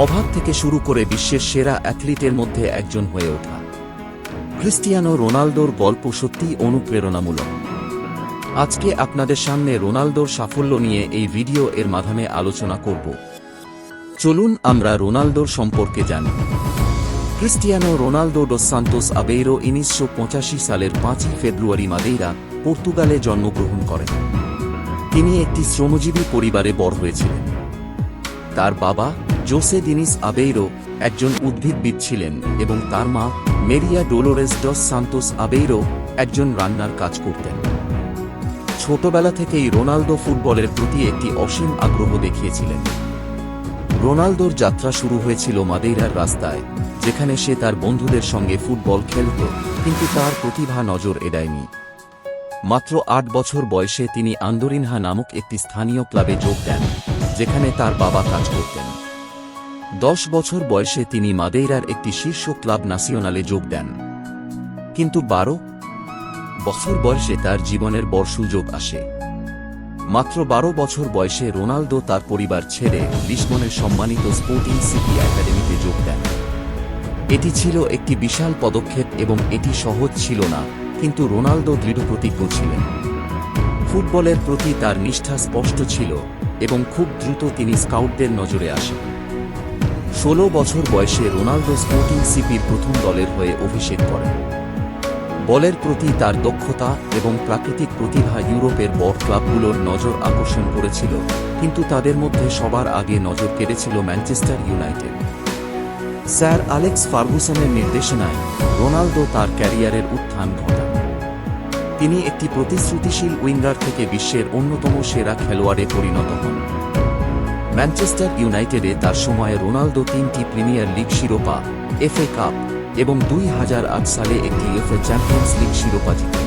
অভাব থেকে শুরু করে বিশ্বের সেরা অ্যাথলিটের মধ্যে একজন হয়ে ওঠা। ক্রিস্টিয়ানো রোনালদোর গল্প সত্যিই অনুপ্রেরণামূলক। আজকে আপনাদের সামনে রোনালদোর সাফল্য নিয়ে এই ভিডিও এর মাধ্যমে আলোচনা করব। চলুন আমরা রোনালদোর সম্পর্কে জানি। Cristiano Ronaldo dos Santos Aveiro উনিশশো পঁচাশি সালের পাঁচই ফেব্রুয়ারি মাদেইরা পর্তুগালে জন্মগ্রহণ করেন। তিনি একটি শ্রমজীবী পরিবারে বড় হয়েছিলেন। তার বাবা জোসে দিনিস আবেইরো একজন উদ্ভিদবিদ ছিলেন এবং তার মা Maria Dolores dos Santos Aveiro একজন রান্নার কাজ করতেন। ছোটবেলা থেকেই রোনালদো ফুটবলের প্রতি একটি অসীম আগ্রহ দেখিয়েছিলেন। রোনালদোর যাত্রা শুরু হয়েছিল মাদেইরার রাস্তায়, যেখানে সে তার বন্ধুদের সঙ্গে ফুটবল খেলত, কিন্তু তার প্রতিভা নজর এড়ায়নি। মাত্র আট বছর বয়সে তিনি আন্দোরিনহা নামক একটি স্থানীয় ক্লাবে যোগ দেন, যেখানে তার বাবা কাজ করতেন। দশ বছর বয়সে তিনি মাদেইরার একটি শীর্ষ ক্লাব ন্যাশনালে যোগ দেন। কিন্তু বারো বছর বয়সে তার জীবনের বড় সুযোগ আসে। মাত্র বারো বছর বয়সে রোনালদো তার পরিবার ছেড়ে লিসবনের সম্মানিত স্পোর্টিং সিটি একাডেমিতে যোগ দেন। এটি ছিল একটি বিশাল পদক্ষেপ এবং এটি সহজ ছিল না, কিন্তু রোনালদো দৃঢ়প্রতিজ্ঞ ছিলেন। ফুটবলের প্রতি তার নিষ্ঠা স্পষ্ট ছিল এবং খুব দ্রুত তিনি স্কাউটদের নজরে আসেন। ষোলো বছর বয়সে রোনালদো স্পোর্টিং সিপির প্রথম দলের হয়ে অভিষেক করেন। বলের প্রতি তার দক্ষতা এবং প্রাকৃতিক প্রতিভা ইউরোপের বড় ক্লাবগুলোর নজর আকর্ষণ করেছিল, কিন্তু তাদের মধ্যে সবার আগে নজর কেড়েছিল ম্যানচেস্টার ইউনাইটেড। স্যার আলেক্স ফার্গুসনের নির্দেশনায় রোনালদো তার ক্যারিয়ারের উত্থান ঘটান। তিনি একটি প্রতিশ্রুতিশীল উইঙ্গার থেকে বিশ্বের অন্যতম সেরা খেলোয়াড়ে পরিণত হন। ম্যানচেস্টার ইউনাইটেডে তার সময়ে রোনালদো তিনটি প্রিমিয়ার লিগ শিরোপা, এফএ কাপ এবং দুই হাজার আট সালে একটি এফএ চ্যাম্পিয়ন্স লিগ শিরোপা জিতেন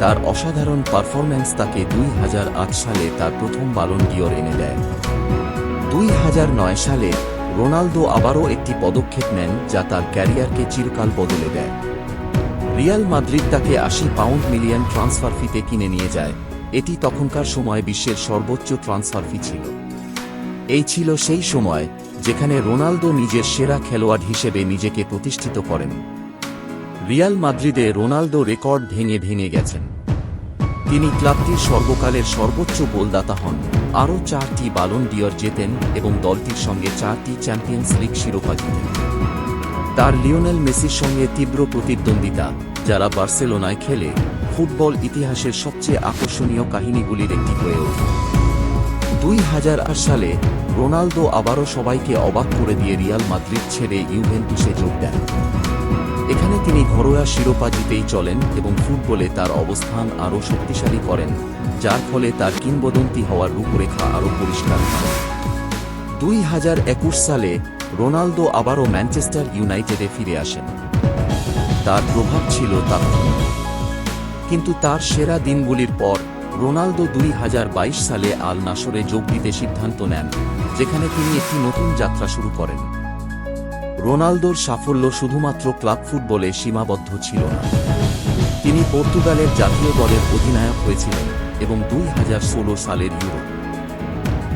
তার অসাধারণ পারফরম্যান্স তাকে দুই হাজার আট সালে তার প্রথম বালন ডিওর এনে দেয়। দুই হাজার নয় সালে রোনালদো আবারও একটি পদক্ষেপ নেন যা তার ক্যারিয়ারকে চিরকাল বদলে দেয়। রিয়াল মাদ্রিদ তাকে আশি পাউন্ড মিলিয়ন ট্রান্সফার ফিতে কিনে নিয়ে যায়। এটি তখনকার সময় বিশ্বের সর্বোচ্চ ট্রান্সফার ফি ছিল। এই ছিল সেই সময় যেখানে রোনালদো নিজের সেরা খেলোয়াড় হিসেবে নিজেকে প্রতিষ্ঠিত করেন। রিয়াল মাদ্রিদে রোনালদো রেকর্ড ভেঙে ভেঙে গেছেন। তিনি ক্লাবটির সর্বকালের সর্বোচ্চ গোলদাতা হন। আরও চারটি বালন ডিয়র জেতেন এবং দলটির সঙ্গে চারটি চ্যাম্পিয়ন্স লিগ শিরোপা জিতেন। তার লিওনেল মেসির সঙ্গে তীব্র প্রতিদ্বন্দ্বিতা, যারা বার্সেলোনায় খেলে, ফুটবল ইতিহাসের সবচেয়ে আকর্ষণীয় কাহিনীগুলির একটি হয়ে ওঠে। দুই হাজার আট সালে রোনালদো আবারও সবাইকে অবাক করে দিয়ে রিয়াল মাদ্রিদ ছেড়ে ইউভেন্টুসে যোগ দেন। এখানে তিনি ঘরোয়া শিরোপা জিতেই চলেন এবং ফুটবলে তার অবস্থান আরও শক্তিশালী করেন, যার ফলে তার কিংবদন্তি হওয়ার রূপরেখা আরও পরিষ্কার হয়। দুই হাজার একুশ সালে রোনালদো আবারও ম্যানচেস্টার ইউনাইটেডে ফিরে আসেন। তার প্রভাব ছিল তাৎক্ষণিক। কিন্তু তার সেরা দিনগুলির পর রোনালদো দুই হাজার বাইশ সালে আল নাসরে যোগ দিতে সিদ্ধান্ত নেন, যেখানে তিনি একটি নতুন যাত্রা শুরু করেন। রোনালদোর সাফল্য শুধুমাত্র ক্লাব ফুটবলে সীমাবদ্ধ ছিল না। তিনি পর্তুগালের জাতীয় দলের অধিনায়ক হয়েছিলেন এবং দুই হাজার ষোলো সালের ইউরো।